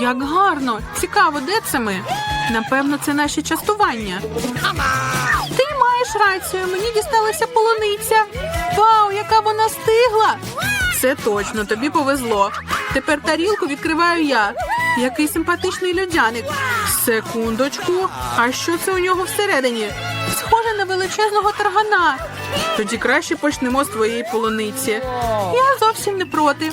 Як гарно! Цікаво, де це ми? Напевно, це наші частування. Ти маєш рацію, мені дісталася полуниця. Вау, яка вона стигла! Це точно, тобі повезло. Тепер тарілку відкриваю я. Який симпатичний людяник. Секундочку. А що це у нього всередині? Схоже на величезного таргана. Тоді краще почнемо з твоєї полуниці. Я зовсім не проти.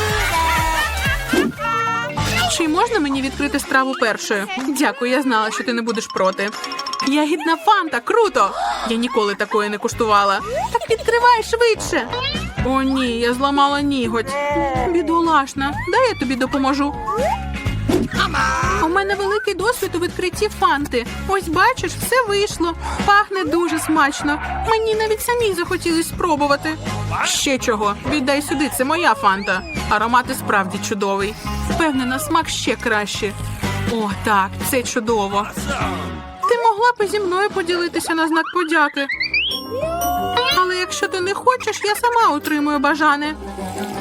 Чи можна мені відкрити страву першою? Дякую, я знала, що ти не будеш проти. Ягідна фанта, круто! Я ніколи такої не куштувала. Так відкривай швидше. О, ні, я зламала ніготь. Бідолашна, дай я тобі допоможу. У мене великий досвід у відкритті фанти. Ось бачиш, все вийшло. Пахне дуже смачно. Мені навіть самій захотілось спробувати. Ще чого? Віддай сюди, це моя фанта. Аромат і справді чудовий. Впевнена, смак ще краще. О, так, це чудово. Ти могла б зі мною поділитися на знак подяки. Але якщо ти не хочеш, я сама отримую бажане.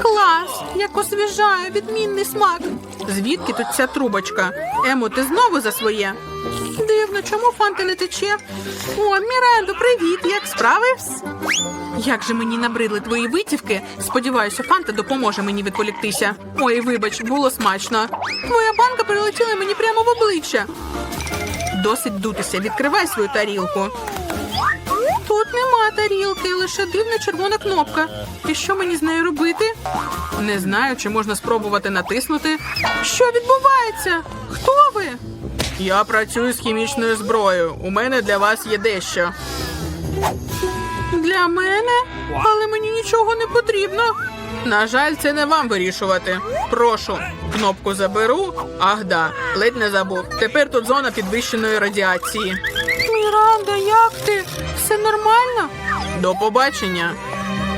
Клас! Як освіжає, відмінний смак. Звідки тут ця трубочка? Емо, ти знову за своє? Дивно, чому фанта не тече? О, Мірендо, привіт! Як справи? Як же мені набридли твої витівки? Сподіваюся, фанта допоможе мені відволіктися. Ой, вибач, було смачно. Твоя банка прилетіла мені прямо в обличчя. Досить дутися, відкривай свою тарілку. Тут нема тарілки, лише дивна червона кнопка. І що мені з нею робити? Не знаю, чи можна спробувати натиснути. Що відбувається? Хто ви? Я працюю з хімічною зброєю. У мене для вас є дещо. Для мене? Але мені нічого не потрібно. На жаль, це не вам вирішувати. Прошу, кнопку заберу. Ах да, ледь не забув. Тепер тут зона підвищеної радіації. Міранда, як ти? Все нормально? До побачення.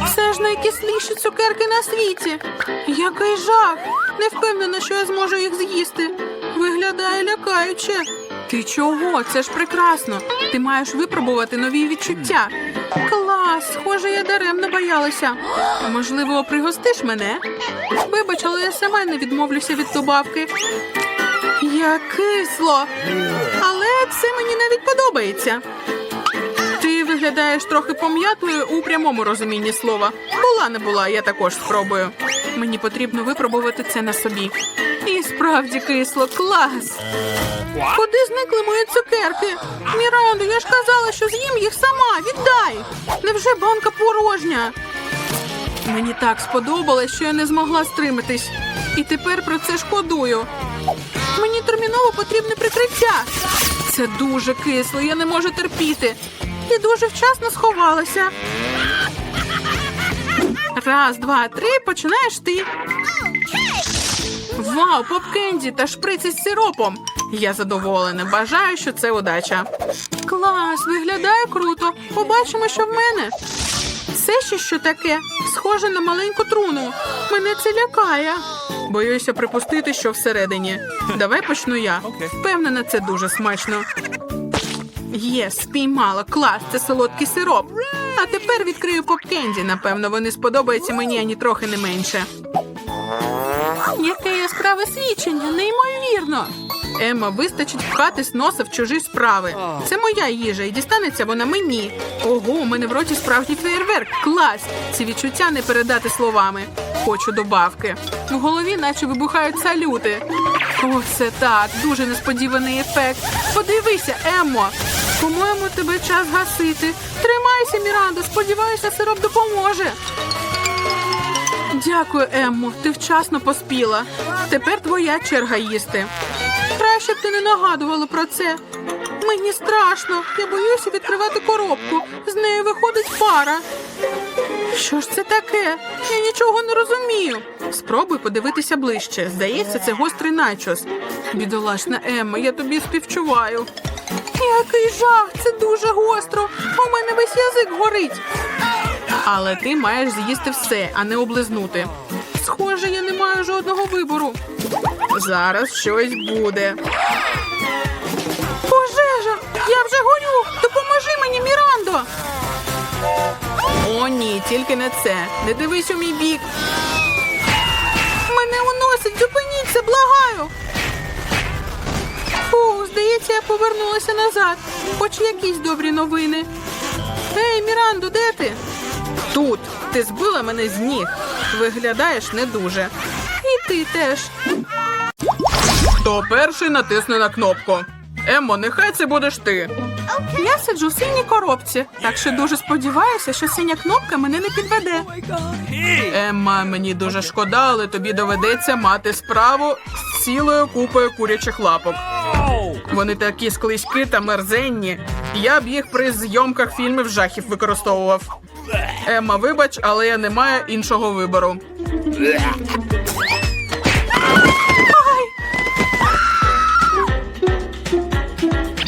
Все ж найкисліші цукерки на світі. Який жах! Не впевнена, що я зможу їх з'їсти. Виглядає лякаюче. Ти чого? Це ж прекрасно. Ти маєш випробувати нові відчуття. Схоже, я даремно боялася. Можливо, пригостиш мене? Вибач, але я сама не відмовлюся від добавки. Як кисло! Але це мені навіть подобається. Ти виглядаєш трохи пом'ятою у прямому розумінні слова. Була не була, я також спробую. Мені потрібно випробувати це на собі. І справді кисло, клас. Куди зникли мої цукерки? Міранду, я ж казала, що з'їм їх сама. Віддай. Невже банка порожня? Мені так сподобалось, що я не змогла стриматись. І тепер про це шкодую. Мені терміново потрібне прикриття. Це дуже кисло, я не можу терпіти. І дуже вчасно сховалася. Раз, два, три, починаєш ти. Вау, попкенді та шприц із сиропом. Я задоволена. Бажаю, що це удача. Клас, виглядає круто. Побачимо, що в мене. Це ще що таке? Схоже на маленьку труну. Мене це лякає. Боюся припустити, що всередині. Давай почну я. Впевнена, це дуже смачно. Є, спіймала. Клас, це солодкий сироп. А тепер відкрию попкенді. Напевно, вони сподобаються мені ані трохи не менше. Яке яскраве свідчення, неймовірно. Емма, вистачить пхатись носа в чужі справи. Це моя їжа, і дістанеться вона мені. Ого, у мене в роті справжній феєрверк. Клас! Ці відчуття не передати словами. Хочу добавки. В голові наче вибухають салюти. О, це так, дуже несподіваний ефект. Подивися, Еммо. По-моєму, тебе час гасити. Тримайся, Мірандо, сподіваюся, сироп допоможе. Дякую, Еммо. Ти вчасно поспіла. Тепер твоя черга їсти. Краще б ти не нагадувала про це. Мені страшно. Я боюся відкривати коробку. З нею виходить пара. Що ж це таке? Я нічого не розумію. Спробуй подивитися ближче. Здається, це гострий начос. Бідолашна Емма, я тобі співчуваю. Який жах! Це дуже гостро. У мене весь язик горить. Але ти маєш з'їсти все, а не облизнути. Схоже, я не маю жодного вибору. Зараз щось буде. Пожежа! Я вже горю! Допоможи мені, Мірандо! О, ні, тільки не це. Не дивись у мій бік. Мене уносить, зупиніться, благаю. Фу, здається, я повернулася назад. Хоч якісь добрі новини. Ей, Мірандо, де ти? Тут. Ти збила мене з ніг. Виглядаєш не дуже. І ти теж. Хто перший натисне на кнопку? Еммо, нехай це будеш ти. Я сиджу в синій коробці, так що дуже сподіваюся, що синя кнопка мене не підведе. Емма, мені дуже шкода, але тобі доведеться мати справу з цілою купою курячих лапок. Вони такі склизькі та мерзенні. Я б їх при зйомках фільмів жахів використовував. Емма, вибач, але я не маю іншого вибору.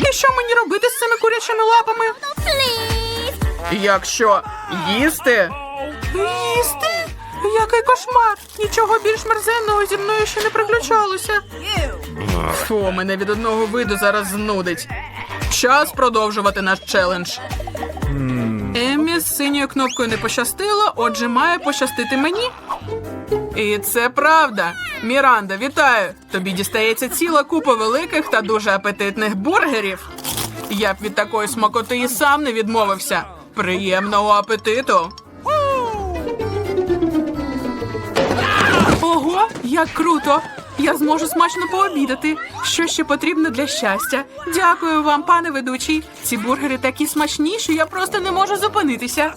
І що мені робити з цими курячими лапами? Якщо їсти, їсти? Який кошмар! Нічого більш мерзенного зі мною ще не приключалося. Фу, мене від одного виду зараз знудить. Час продовжувати наш челендж. Еммі з синьою кнопкою не пощастило, отже, має пощастити мені. І це правда. Міранда, вітаю! Тобі дістається ціла купа великих та дуже апетитних бургерів. Я б від такої смакоти і сам не відмовився. Приємного апетиту! Ого, як круто! Я зможу смачно пообідати. Що ще потрібно для щастя? Дякую вам, пане ведучий. Ці бургери такі смачні, що я просто не можу зупинитися.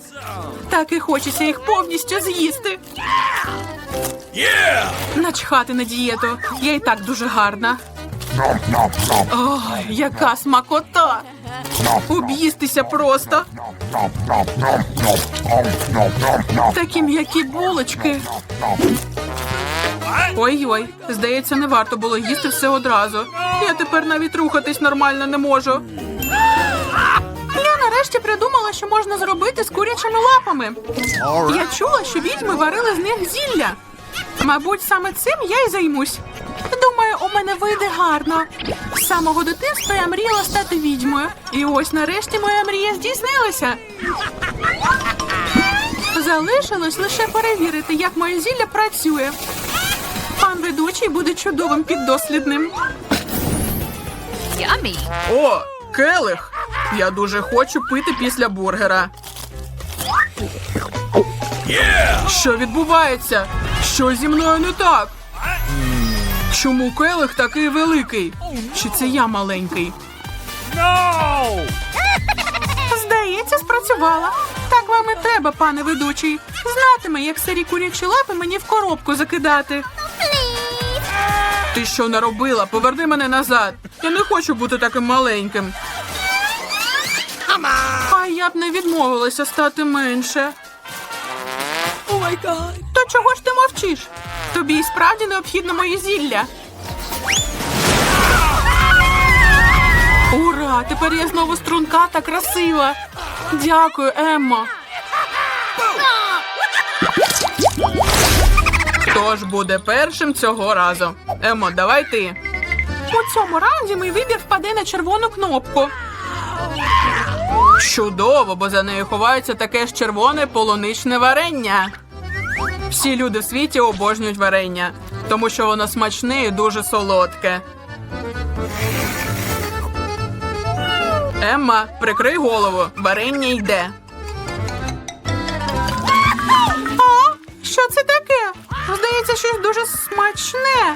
Так і хочеться їх повністю з'їсти. Начхати на дієту. Я і так дуже гарна. Ой, яка смакота! Об'їстися просто. Такі м'які булочки. Ой-ой, здається, не варто було їсти все одразу. Я тепер навіть рухатись нормально не можу. Я нарешті придумала, що можна зробити з курячими лапами. Я чула, що відьми варили з них зілля. Мабуть, саме цим я й займусь. Думаю, у мене вийде гарно. З самого дитинства я мріяла стати відьмою. І ось нарешті моя мрія здійснилася. Залишилось лише перевірити, як моє зілля працює. Ведучий буде чудовим піддослідним. Yummy. О, келих! Я дуже хочу пити після бургера. Що відбувається? Що зі мною не так? Чому келих такий великий? Чи це я маленький? Здається, спрацювала. Так вам і треба, пане ведучий. Знатиме, як старі курячі лапи мені в коробку закидати. Ти що наробила? Поверни мене назад. Я не хочу бути таким маленьким. А я б не відмовилася стати менше. То чого ж ти мовчиш? Тобі і справді необхідно моє зілля. Ура! Тепер я знову струнка та красива. Дякую, Еммо. Хто ж буде першим цього разу? Емо, давай ти. У цьому раунді мій вибір впаде на червону кнопку. Чудово, бо за нею ховається таке ж червоне полуничне варення. Всі люди в світі обожнюють варення, тому що воно смачне і дуже солодке. Емма, прикрий голову, варення йде. А? Що це таке? Здається, щось дуже смачне.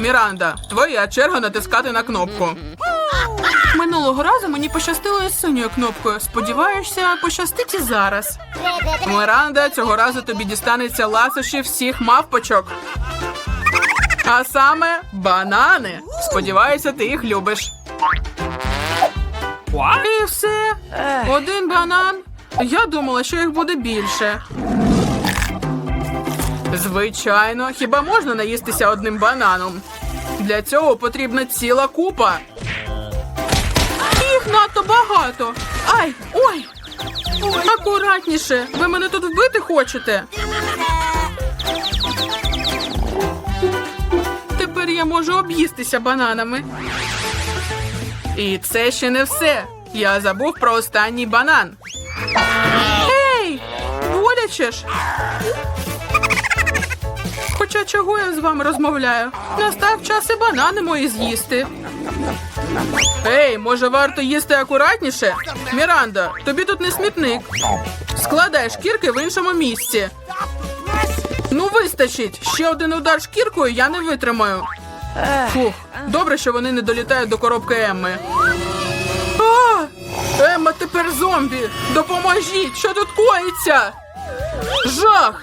Міранда, твоя черга натискати на кнопку. Минулого разу мені пощастило із синьою кнопкою. Сподіваюся, пощастить і зараз. Міранда, цього разу тобі дістанеться ласощі всіх мавпочок. А саме банани. Сподіваюся, ти їх любиш. І все. Один банан. Я думала, що їх буде більше. Звичайно, хіба можна наїстися одним бананом? Для цього потрібна ціла купа. Їх надто багато. Ай, ой. Акуратніше. Ви мене тут вбити хочете? Тепер я можу об'їстися бананами. І це ще не все. Я забув про останній банан. Ей! Боляче ж. Хоча чого я з вами розмовляю? Настав час і банани мої з'їсти. Ей, може варто їсти акуратніше? Міранда, тобі тут не смітник. Складай шкірки в іншому місці. Ну, вистачить. Ще один удар шкіркою я не витримаю. Фух, добре, що вони не долітають до коробки Емми. А! Емма тепер зомбі! Допоможіть! Що тут коїться? Жах!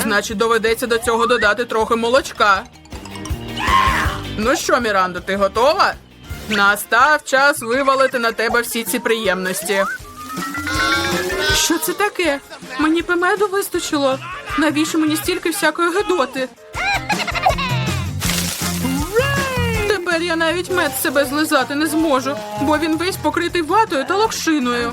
Значить, доведеться до цього додати трохи молочка. Ну що, Мірандо, ти готова? Настав час вивалити на тебе всі ці приємності. Що це таке? Мені пемеду вистачило. Навіщо мені стільки всякої гидоти? Тепер я навіть мед з себе злизати не зможу, бо він весь покритий ватою та локшиною.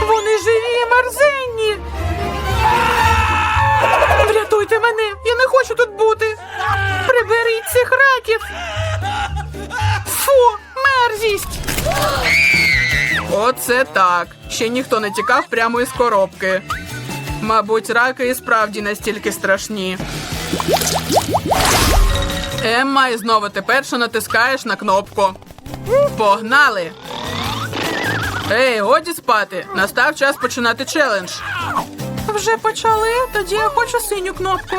Вони живі мерзенні. Врятуйте мене! Я не хочу тут бути. Приберіть цих раків. Фу, мерзість. Оце так. Ще ніхто не тікав прямо із коробки. Мабуть, раки і справді настільки страшні. Емма, і знову ти перша натискаєш на кнопку. Погнали! Ей, годі спати. Настав час починати челендж. Вже почали? Тоді я хочу синю кнопку.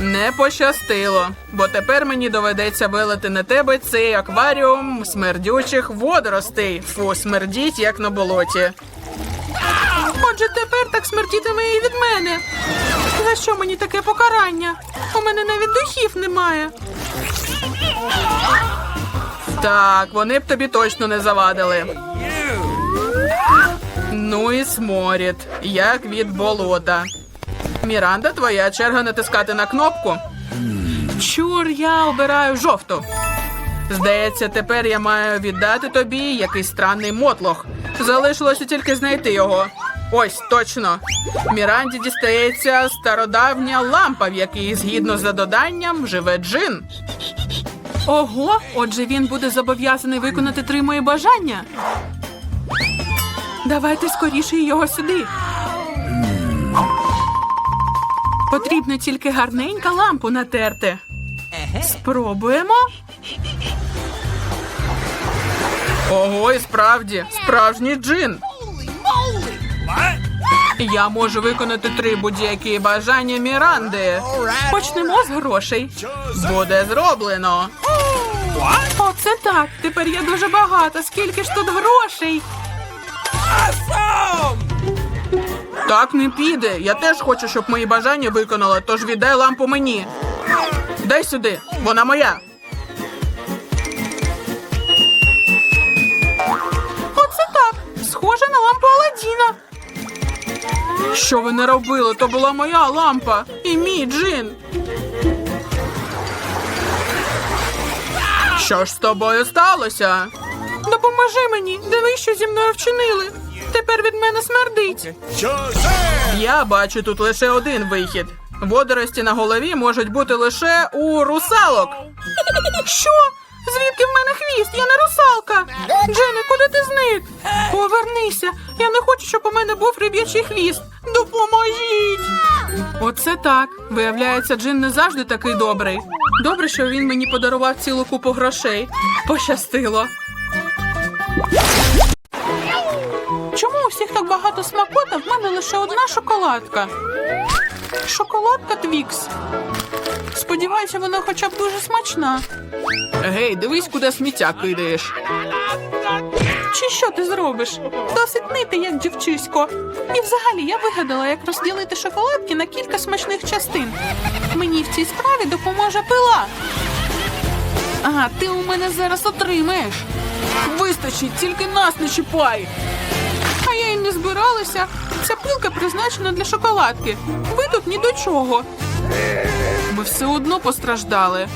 Не пощастило, бо тепер мені доведеться вилити на тебе цей акваріум смердючих водоростей. Фу, смердіть, як на болоті. Отже, тепер так смердітиме і від мене. За що мені таке покарання? У мене навіть духів немає. Так, вони б тобі точно не завадили. Ну і сморід, як від болота. Міранда, твоя черга натискати на кнопку. Чур, я обираю жовту. Здається, тепер я маю віддати тобі якийсь странний мотлох. Залишилося тільки знайти його. Ось точно. Міранді дістається стародавня лампа, в якій, згідно за доданням, живе джин. Ого, отже, він буде зобов'язаний виконати три мої бажання. Давайте скоріше його сюди. Потрібно тільки гарненька лампу натерти. Спробуємо. Ого, і справді, справжній джин. Я можу виконати три будь-які бажання Міранди. Почнемо з грошей. Буде зроблено. Оце так. Тепер я дуже багата. Скільки ж тут грошей? Так не піде. Я теж хочу, щоб мої бажання виконали, тож віддай лампу мені. Дай сюди, вона моя. Оце так. Схоже на лампу Аладдіна. Що ви не робили? То була моя лампа і мій джин. Що ж з тобою сталося? Допоможи мені, диви, що зі мною вчинили. Тепер від мене смердить. Я бачу тут лише один вихід. Водорості на голові можуть бути лише у русалок. Що? Звідки в мене хвіст? Я не русалка. Джене, куди ти зник? Повернися. Я не хочу, щоб у мене був риб'ячий хвіст. Допоможіть. Оце так. Виявляється, Джин не завжди такий добрий. Добре, що він мені подарував цілу купу грошей. Пощастило. Чому у всіх так багато смакот, а в мене лише одна шоколадка? Шоколадка Твікс. Сподіваюся, вона хоча б дуже смачна. Гей, дивись, куди сміття кидаєш. Чи що ти зробиш? Досить нити, як дівчисько. І взагалі я вигадала, як розділити шоколадки на кілька смачних частин. Мені в цій справі допоможе пила. Ага, ти у мене зараз отримаєш. Вистачить, тільки нас не чіпай. А я й не збиралася. Ця пилка призначена для шоколадки. Ви тут ні до чого. Ми все одно постраждали.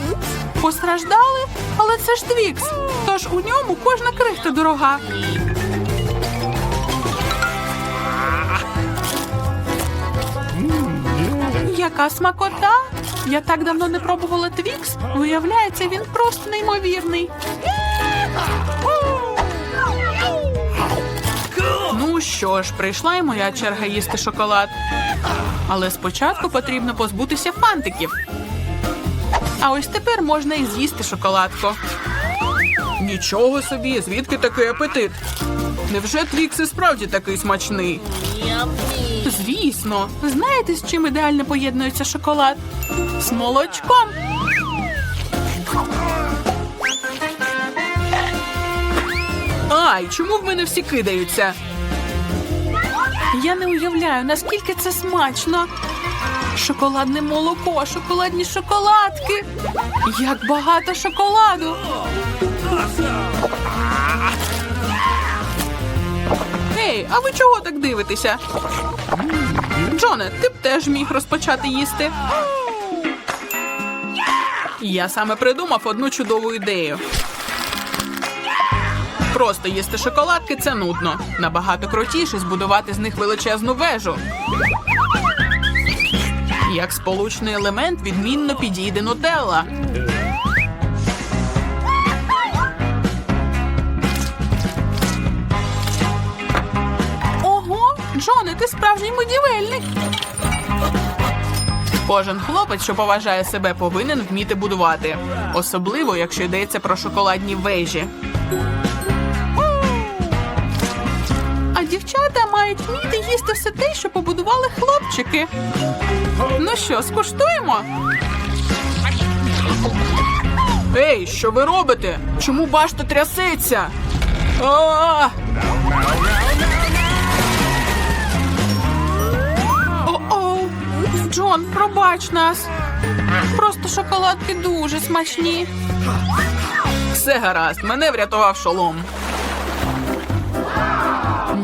Постраждали? Але це ж Твікс. Тож у ньому кожна крихта дорога. Яка смакота? Я так давно не пробувала Твікс. Виявляється, він просто неймовірний. Ну що ж, прийшла і моя черга їсти шоколад. Але спочатку потрібно позбутися фантиків. А ось тепер можна і з'їсти шоколадку. Нічого собі, звідки такий апетит? Невже Твікс і справді такий смачний? Звісно, знаєте, з чим ідеально поєднується шоколад? З молочком. Ай, чому в мене всі кидаються? Я не уявляю, наскільки це смачно. Шоколадне молоко, шоколадні шоколадки. Як багато шоколаду. Ей, а ви чого так дивитеся? Джоне, ти б теж міг розпочати їсти. Я саме придумав одну чудову ідею. Просто їсти шоколадки це нудно. Набагато крутіше збудувати з них величезну вежу. Як сполучний елемент відмінно підійде нутелла. Ого, Джоне, ти справжній будівельник. Кожен хлопець, що поважає себе, повинен вміти будувати, особливо якщо йдеться про шоколадні вежі. Мають вміти їсти все те, що побудували хлопчики. Ну що, скуштуємо? Ей, що ви робите? Чому башта трясеться? А! О-оу! Джон, пробач нас. Просто шоколадки дуже смачні. Все гаразд, мене врятував шолом.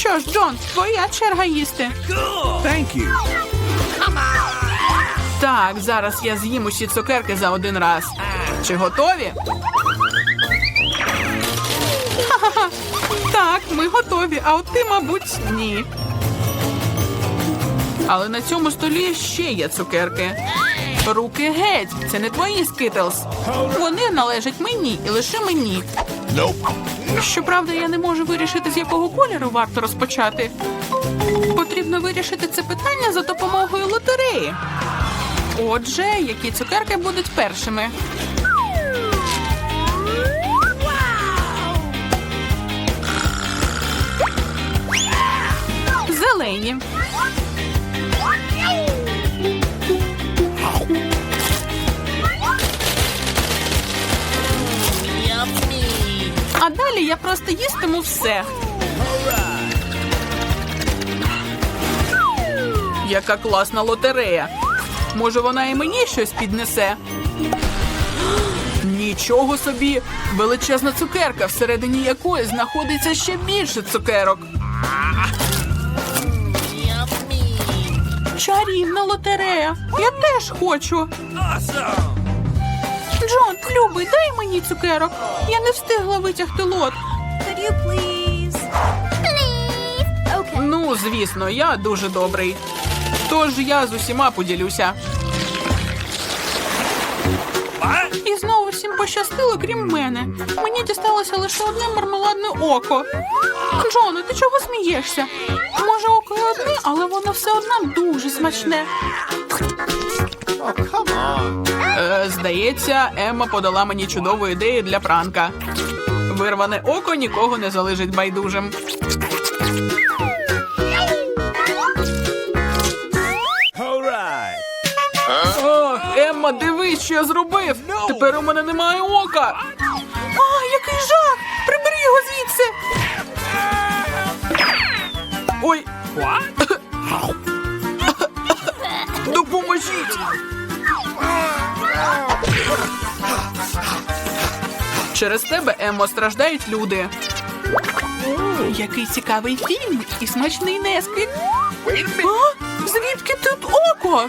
Що ж, Джон, твоя черга їсти. Thank you. Так, зараз я з'їм усі цукерки за один раз. Чи готові? Ха-ха-ха. Так, ми готові, а от ти, мабуть, ні. Але на цьому столі ще є цукерки. Руки геть, це не твої скитлс. Вони належать мені і лише мені. Nope. Щоправда, я не можу вирішити, з якого кольору варто розпочати. Потрібно вирішити це питання за допомогою лотереї. Отже, які цукерки будуть першими? Зелені. А далі я просто їстиму все. Яка класна лотерея. Може, вона і мені щось піднесе. Нічого собі! Величезна цукерка, всередині якої знаходиться ще більше цукерок. Чарівна лотерея. Я теж хочу. Джон, любий, дай мені цукерок. Я не встигла витягти лот. Could you please? Please. Okay. Ну, звісно, я дуже добрий. Тож я з усіма поділюся. І знову всім пощастило, крім мене. Мені дісталося лише одне мармеладне око. Джоне, ти чого смієшся? Може, око і одне, але воно все одно дуже смачне. Е, здається, Емма подала мені чудову ідею для пранка. Вирване око нікого не залежить байдужим. О, Емма, дивись, що я зробив! Тепер у мене немає ока. А, який жах! Прибери його звідси. Ой. Допоможіть! Через тебе, Еммо, страждають люди. Який цікавий фільм і смачний несквік. А? Звідки тут око?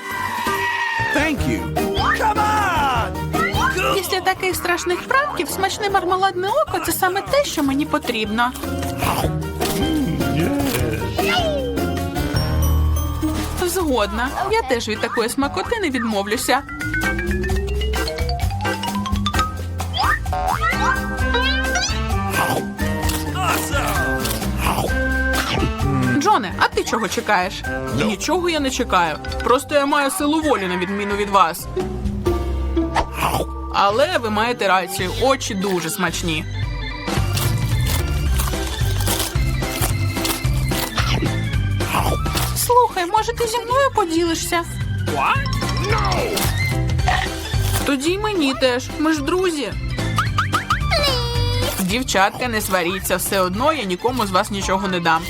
Thank you. Come on. Після таких страшних пранків смачне мармеладне око це саме те, що мені потрібно. Згодна. Я теж від такої смакоти не відмовлюся. Джоне, а ти чого чекаєш? Нічого я не чекаю. Просто я маю силу волі на відміну від вас. Але ви маєте рацію, очі дуже смачні. Слухай, може ти зі мною поділишся? Тоді й мені теж. Ми ж друзі. Дівчатка, не сваріться, все одно я нікому з вас нічого не дам.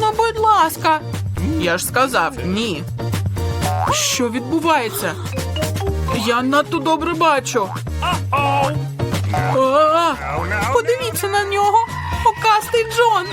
Ну, будь ласка. Я ж сказав ні. Що відбувається? Я надто добре бачу. А, Подивіться на нього. Окастий Джон.